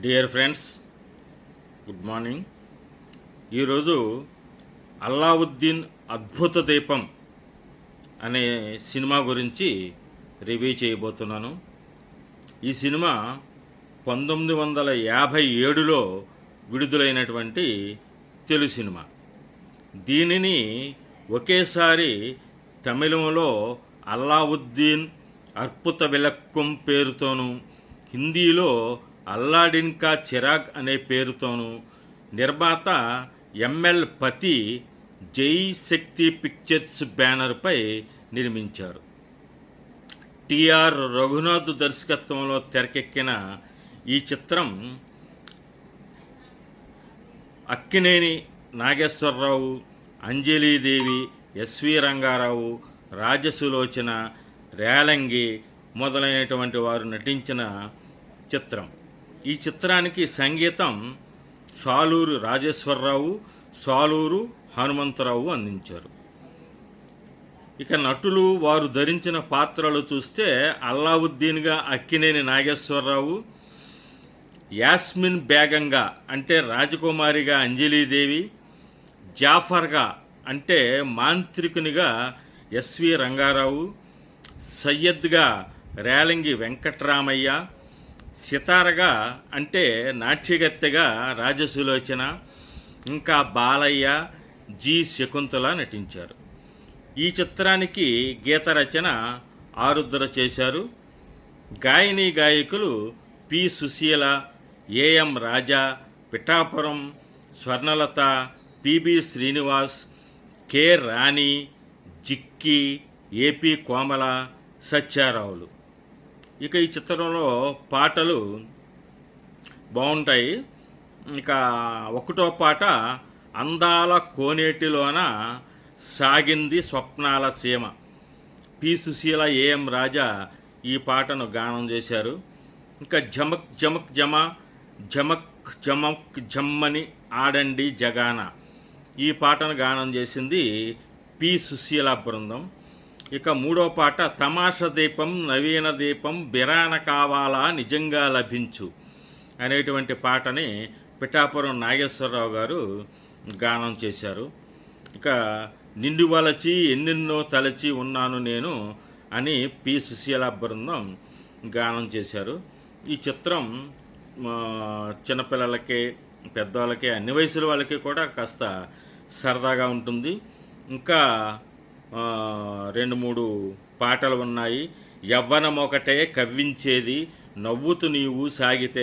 Dear friends good morning. ఈరోజు అల్లావుద్దీన్ అద్భుత దీపం అనే సినిమా గురించి రివ్యూ చేయబోతున్నాను. ఈ సినిమా పంతొమ్మిది వందల యాభై ఏడులో విడుదలైనటువంటి తెలుగు సినిమా. దీనిని ఒకేసారి తమిళంలో అల్లావుద్దీన్ అర్పుత విలక్కం పేరుతోనూ హిందీలో అల్లాడిన్ కా చిరాగ్ అనే పేరుతోనూ నిర్మాత ఎంఎల్ పతి జై శక్తి పిక్చర్స్ బ్యానర్పై నిర్మించారు. టిఆర్ రఘునాథ్ దర్శకత్వంలో తెరకెక్కిన ఈ చిత్రం అక్కినేని నాగేశ్వరరావు అంజలీదేవి ఎస్వి రంగారావు రాజసులోచన రేలంగి మొదలైనటువంటి వారు నటించిన చిత్రం. ఈ చిత్రానికి సంగీతం సాలూరు రాజేశ్వరరావు సాలూరు హనుమంతరావు అందించారు. ఇక నటులు వారు ధరించిన పాత్రలు చూస్తే అల్లావుద్దీన్గా అక్కినేని నాగేశ్వరరావు యాస్మిన్ బేగంగా అంటే రాజకుమారిగా అంజలీదేవి జాఫర్గా అంటే మాంత్రికునిగా ఎస్వి రంగారావు సయ్యద్గా రేలంగి వెంకట్రామయ్య సితారగా అంటే నాట్యగత్తెగా రాజసులోచన ఇంకా బాలయ్య జి. శకుంతల నటించారు. ఈ చిత్రానికి గీత రచన ఆరుద్ర చేశారు. గాయని గాయకులు P. Susheela A M Raja Pithapuram Swarnalatha P B Srinivas K. Rani Jikki A P Komala సత్యారావులు. ఇక ఈ చిత్రంలో పాటలు బాగుంటాయి. ఇక ఒకటో పాట అందాల కోనేటిలోన సాగింది స్వప్నాల సీమ. పి. సుశీల ఏఎం రాజా ఈ పాటను గానం చేశారు. ఇంకా జమక్ జమక్ జమ జమక్ జమక్ జమ్మని ఆడండి జగాన. ఈ పాటను గానం చేసింది పి. సుశీల బృందం. ఇక మూడో పాట తమాష దీపం నవీన దీపం బిరాన కావాలా నిజంగా లభించు అనేటువంటి పాటని పిఠాపురం నాగేశ్వరరావు గారు గానం చేశారు. ఇక నిండు వలచి ఎన్నెన్నో తలచి ఉన్నాను నేను అని పి. సుశీల బృందం గానం చేశారు. ఈ చిత్రం చిన్నపిల్లలకి పెద్దవాళ్ళకి అన్ని వయసుల వాళ్ళకి కూడా కాస్త సరదాగా ఉంటుంది. ఇంకా రెండు మూడు పాటలు ఉన్నాయి. యవ్వనం ఒకటే కవ్వించేది. నవ్వుతూ నీవు సాగితే